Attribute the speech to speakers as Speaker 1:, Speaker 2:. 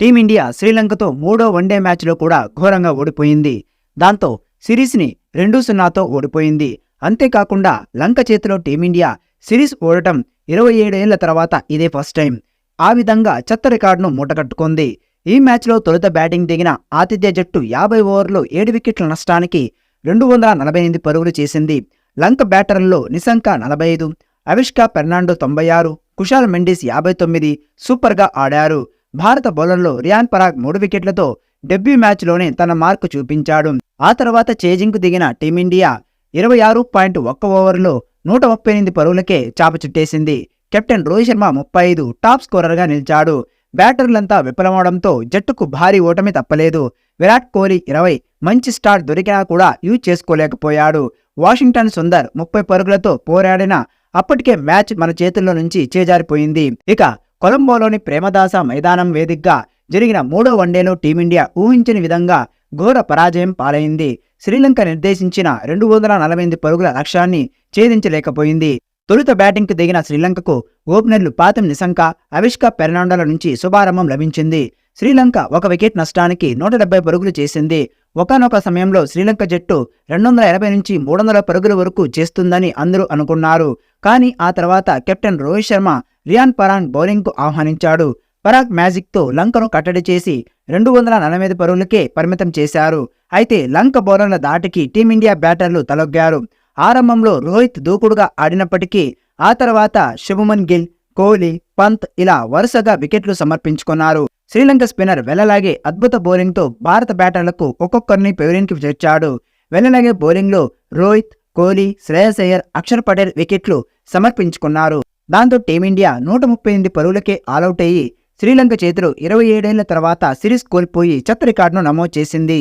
Speaker 1: Team India శ్రీలంకతో మూడో one day మ్యాచ్లో కూడా ఘోరంగా ఓడిపోయింది. దాంతో సిరీస్ని రెండు సున్నాతో ఓడిపోయింది. అంతేకాకుండా లంక చేతిలో టీమిండియా సిరీస్ ఓడటం ఇరవై ఏడేళ్ళ తర్వాత ఇదే ఫస్ట్ టైం. ఆ విధంగా చెత్త రికార్డును మూటగట్టుకుంది. ఈ మ్యాచ్లో తొలుత బ్యాటింగ్ దిగిన ఆతిథ్య జట్టు యాభై ఓవర్లో ఏడు వికెట్ల నష్టానికి రెండు వందల నలభై ఎనిమిది పరుగులు చేసింది. లంక బ్యాటర్లలో నిశంక నలభై ఐదు అవిష్కా ఫెర్నాండో తొంభై ఆరు కుషాల్ మెండిస్ యాభై తొమ్మిది సూపర్గా ఆడారు. భారత బౌలర్లు రియాన్ పరాగ్ మూడు వికెట్లతో డెబ్యూ మ్యాచ్లోనే తన మార్కు చూపించాడు. ఆ తర్వాత చేజింగ్కు దిగిన టీమిండియా ఇరవై ఆరు పాయింట్ ఒక్క ఓవర్లో నూట ముప్పై ఎనిమిది పరుగులకే చాప చుట్టేసింది. కెప్టెన్ రోహిత్ శర్మ ముప్పై ఐదు టాప్ స్కోరర్గా నిలిచాడు. బ్యాటర్లంతా విఫలమవడంతో జట్టుకు భారీ ఓటమి తప్పలేదు. విరాట్ కోహ్లీ ఇరవై మంచి స్టార్ట్ దొరికినా కూడా యూజ్ చేసుకోలేకపోయాడు. వాషింగ్టన్ సుందర్ ముప్పై పరుగులతో పోరాడిన అప్పటికే మ్యాచ్ మన చేతుల్లో నుంచి చేజారిపోయింది. ఇక కొలంబోలోని ప్రేమదాస మైదానం వేదికగా జరిగిన మూడో వన్డేలో టీమిండియా ఊహించని విధంగా ఘోర పరాజయం పాలైంది. శ్రీలంక నిర్దేశించిన రెండు వందల నలభై ఎనిమిది పరుగుల లక్ష్యాన్ని ఛేదించలేకపోయింది. తొలుత బ్యాటింగ్కు దిగిన శ్రీలంకకు ఓపెనర్లు పాతం నిశంక అవిష్క పెర్నాండోల నుంచి శుభారంభం లభించింది. శ్రీలంక ఒక వికెట్ నష్టానికి నూట డెబ్బై పరుగులు చేసింది. ఒకనొక సమయంలో శ్రీలంక జట్టు రెండు వందల ఎనభై నుంచి మూడు వందల పరుగుల వరకు చేస్తుందని అందరూ అనుకున్నారు. కానీ ఆ తర్వాత కెప్టెన్ రోహిత్ శర్మ రియాన్ పరాన్ బౌలింగ్కు ఆహ్వానించాడు. పరాగ్ మ్యాజిక్తో లంకను కట్టడి చేసి రెండు వందల నలభై ఐదు పరుగులకే పరిమితం చేశారు. అయితే లంక బౌలర్ల దాటికి టీమిండియా బ్యాటర్లు తలొగ్గారు. ఆరంభంలో రోహిత్ దూకుడుగా ఆడినప్పటికీ ఆ తర్వాత శుభమన్ గిల్ కోహ్లీ పంత్ ఇలా వరుసగా వికెట్లు సమర్పించుకున్నారు. శ్రీలంక స్పిన్నర్ వెల్లలాగే అద్భుత బౌలింగ్తో భారత బ్యాటర్లకు ఒక్కొక్కరిని పెవిలియన్కి చేర్చాడు. వెల్లలాగే బౌలింగ్లో రోహిత్ కోహ్లీ శ్రేయస్ అయ్యర్ అక్షర్ పటేల్ వికెట్లు సమర్పించుకున్నారు. దాంతో టీమిండియా నూట ముప్పై ఎనిమిది పరుగులకే ఆలౌట్ అయ్యి శ్రీలంక చేతులు ఇరవై ఏడేళ్ళ తర్వాత సిరీస్ కోల్పోయి చెత్త రికార్డును నమోదు చేసింది.